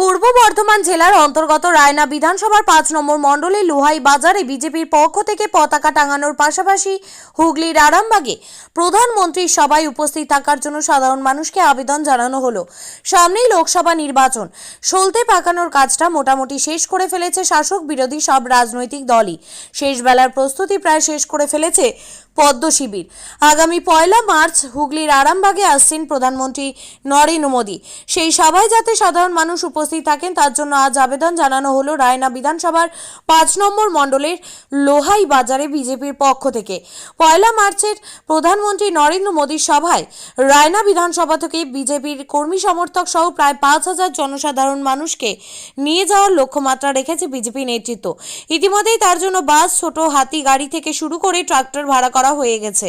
পূর্ব বর্ধমান জেলার অন্তর্গত রায়না বিধানসভার পাঁচ নম্বর মণ্ডলে লোহাই বাজারে বিজেপির পক্ষ থেকে পতাকা টাঙানোর পাশাপাশি হুগলির আরামবাগে প্রধানমন্ত্রীর সভায় উপস্থিত থাকার জন্য সাধারণ মানুষকে আবেদন জানানো হলো। সামনেই লোকসভা নির্বাচন। সলতে পাকানোর কাজটা মোটামুটি শেষ করে ফেলেছে শাসক বিরোধী সব রাজনৈতিক দলই। শেষ বেলার প্রস্তুতি প্রায় শেষ করে ফেলেছে পদ্ম শিবির। আগামী পয়লা মার্চ হুগলির আরামবাগে আসছেন প্রধানমন্ত্রী নরেন্দ্র মোদী। সেই সভায় যাতে সাধারণ মানুষ উপস্থিত থাকেন। তার জন্য আজ আবেদন জানানো হলো রায়না বিধানসভার পাঁচ নম্বর মণ্ডলের লোহাই বাজারে বিজেপির পক্ষ থেকে। পয়লা মার্চের প্রধানমন্ত্রী নরেন্দ্র মোদীর সভায় রায়না বিধানসভা থেকে বিজেপির কর্মী সমর্থক সহ প্রায় পাঁচ হাজার জনসাধারণ মানুষকে নিয়ে যাওয়ার লক্ষ্যমাত্রা রেখেছে বিজেপি নেতৃত্ব। ইতিমধ্যেই তার জন্য বাস, ছোট, হাতি, গাড়ি থেকে শুরু করে ট্রাক্টর ভাড়া করা হয়ে গেছে।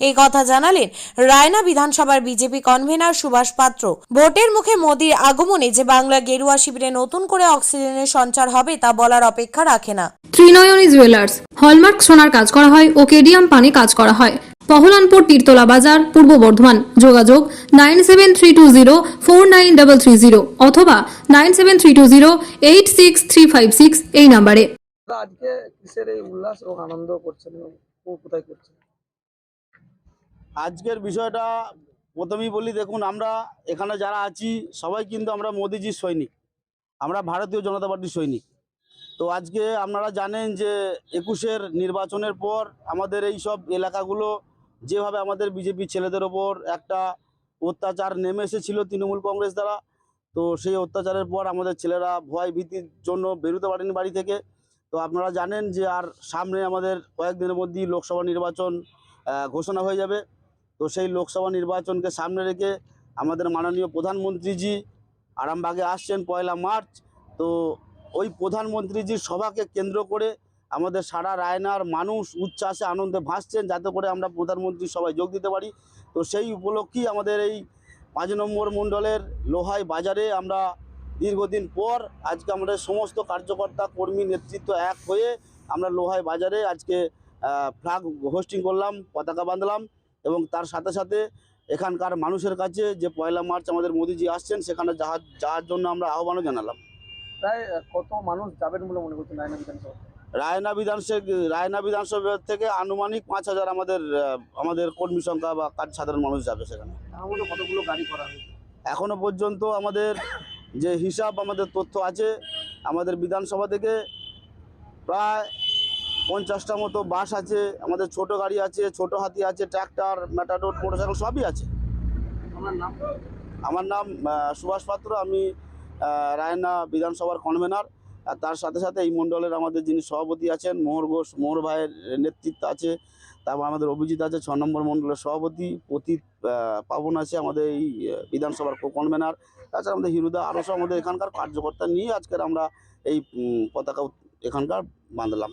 এই কথা জানালেন রায়না বিধানসভার বিজেপি কনভেনার সুভাষ পাত্র। ভোটের মুখে মোদীর আগমনে যে বাংলা গেরুয়া শিবিরে নতুন করে অক্সিজেনের সঞ্চার হবে তা বলার অপেক্ষা রাখে না। ত্রিনয়নী জুয়েলার্স হলমার্ক সোনার কাজ করা হয় ও কেডিয়াম পানি কাজ করা হয়। পহলানপুর তীরতলা বাজার পূর্ব বর্ধমান। যোগাযোগ nine seven three two zero four nine double three zero অথবা nine seven three two zero eight six three five six এই নাম্বারে। আজকে কিসের এই উল্লাস এবং আনন্দ করছেন কোথায় করছেন? আজকের বিষয়টা প্রথমেই বলি, দেখুন, আমরা এখানে যারা আছি, সবাই কিন্তু আমরা মোদিজির সৈনিক। আমরা ভারতীয় জনতা পার্টির সৈনিক। তো আজকে আপনারা জানেন যে একুশের নির্বাচনের পর আমাদের এই সব এলাকাগুলো যেভাবে আমাদের বিজেপি ছেলেদের ওপর একটা অত্যাচার নেমে এসেছিল তৃণমূল কংগ্রেস দ্বারা, তো সেই অত্যাচারের পর আমাদের ছেলেরা ভয় ভীতির জন্য বেরোতে পারেনি বাড়ি থেকে। তো আপনারা জানেন যে আর সামনে আমাদের কয়েকদিনের মধ্যেই লোকসভা নির্বাচন ঘোষণা হয়ে যাবে। তো সেই লোকসভা নির্বাচনকে সামনে রেখে আমাদের মাননীয় প্রধানমন্ত্রীজি আরামবাগে আসছেন পয়লা মার্চ। তো ওই প্রধানমন্ত্রীজির সভাকে কেন্দ্র করে আমাদের সারা রায়নার মানুষ উচ্ছ্বাসে আনন্দে ভাসছেন যাতে করে আমরা প্রধানমন্ত্রীর সভায় যোগ দিতে পারি। তো সেই উপলক্ষেই আমাদের এই পাঁচ নম্বর মণ্ডলের লোহাই বাজারে আমরা দীর্ঘদিন পর আজকে আমাদের সমস্ত কার্যকর্তা, কর্মী, নেতৃত্ব এক হয়ে আমরা লোহাই বাজারে আজকে ফ্ল্যাগ হোস্টিং করলাম, পতাকা বাঁধলাম। এবং তার সাথে সাথে এখানকার মানুষের কাছে যে পয়লা মার্চ আমাদের মোদিজি আসছেন সেখানে যাওয়ার যাওয়ার জন্য আমরা আহ্বানও জানালাম। প্রায় কত মানুষ যাবেন বলে মনে করছেন রায়না বিধানসভা রায়না বিধানসভা রায়না বিধানসভা থেকে আনুমানিক পাঁচ হাজার আমাদের আমাদের কর্মী সংখ্যা বা কাজ সাধারণ মানুষ যাবে সেখানে। কতগুলো গাড়ি করা হয়েছে? এখনও পর্যন্ত আমাদের যে হিসাব আমাদের তথ্য আছে আমাদের বিধানসভা থেকে প্রায় পঞ্চাশটা মতো বাস আছে আমাদের ছোট গাড়ি আছে ছোট হাতি আছে ট্র্যাক্টর ম্যাটাডোর মোটরসাইকেল সবই আছে। আমার নাম? আমার নাম সুভাষ পাত্র আমি রায়না বিধানসভার কনভেনার আর তার সাথে সাথে এই মণ্ডলের আমাদের যিনি সভাপতি আছেন মোহর ঘোষ মোহর ভাইয়ের নেতৃত্ব আছে তারপর আমাদের অভিজিৎ আছে ছ নম্বর মণ্ডলের সভাপতি পতীত আহ, পাবন আছে আমাদের এই বিধানসভার কনভেনার তাছাড়া আমাদের হিরুদা আরও সব আমাদের এখানকার কার্যকর্তা নিয়ে আজকের আমরা এই পতাকা এখানকার বাঁধলাম।